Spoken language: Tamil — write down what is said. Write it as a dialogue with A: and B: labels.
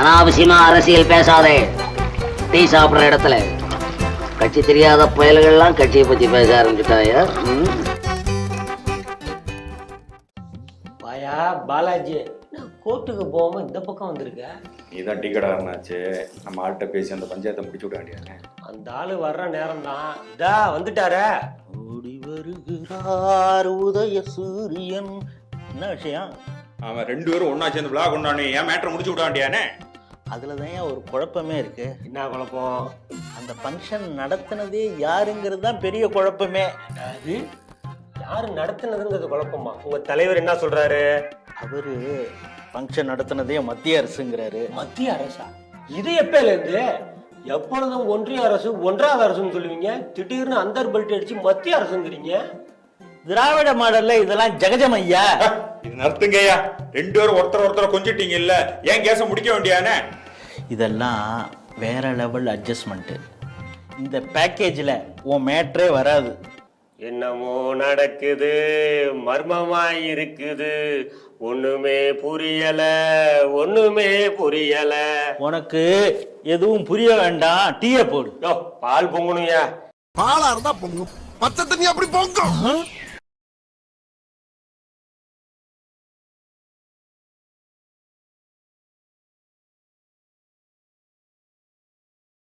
A: அனாவசியமா அரசியல் பேசாதே. டீ சாப்பிடுற இடத்துல. கட்சி தெரியாத புயல்கள்லாம் கட்சியை பத்தி பேச ஆரம்பிச்சுட்டாயா?
B: வாயா பாலாஜி கோர்ட்டுக்கு போகாம இந்த பக்கம் வந்திருக்க?
C: நீ தான் டீ நம்ம ஆள்கிட்ட பேசி அந்த பஞ்சாயத்தை முடிச்சு விட வேண்டியதானே?
B: அந்த ஆளு வர்ற நேரம் தான் இதா வந்துட்டாரே.
D: ஓடி வருகிறார் உதய சூரியன். என்ன விஷயம்?
C: அவன் ரெண்டு பேரும் ஒண்ணா சேர்ந்து விழா கொண்டாடி ஏன் மேட்டரை முடிச்சு விட வேண்டியானே
D: அதுல தான் ஒரு குழப்பமே இருக்கு.
B: என்ன குழப்பம்?
D: அந்த ஃபங்க்ஷன் நடத்தினதே யாருங்கிறது தான் பெரிய குழப்பமே.
B: அது? யாரு நடத்துனதுங்கிறது குழப்பமா? உங்க தலைவர் என்ன சொல்றாரு?
D: அவரு ஃபங்க்ஷன் நடத்தினதே மத்திய அரசுங்கிறாரு.
B: மத்திய அரசா? இது எப்பல இருந்து எப்பொழுதும் ஒன்றிய அரசு ஒன்றாவது அரசுன்னு சொல்லுவீங்க. திடீர்னு அந்தர் பெல்ட் அடிச்சு மத்திய அரசுங்கிறீங்க.
D: திராவிட மாடல்ல இதெல்லாம் ஜெகஜம் ஐயா
C: இது நடத்துங்கய்யா ரெண்டு பேரும் ஒருத்தர் ஒருத்தர் கொஞ்சிட்டீங்க இல்ல ஏன் கேஸ முடிக்க வேண்டியானே?
D: இதெல்லாம் வேற லெவல் அட்ஜஸ்ட்மெண்ட்டு இந்த பேக்கேஜில் உன் மேட்ரே வராது.
B: என்னமோ நடக்குது. மர்மமா இருக்குது. ஒண்ணுமே புரியல. ஒண்ணுமே புரியல.
D: உனக்கு எதுவும் புரிய வேண்டாம். டீயை போடு.
B: யோ, பால் பொங்கணுயா
E: பாலா இருந்தா பொங்கும். பச்சை தண்ணி அப்படி பொங்கும்.